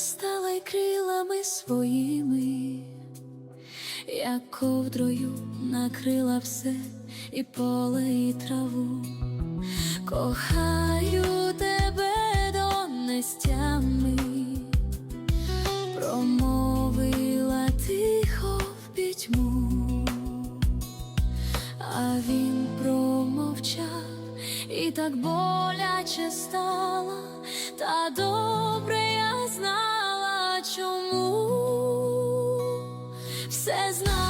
стала крилами своїми, як ковдрою накрила все і поле, і траву, кохаю тебе до нестями, промовила тихо в пітьму, а він промовчав і так боляче стало, та добре я. Все знала.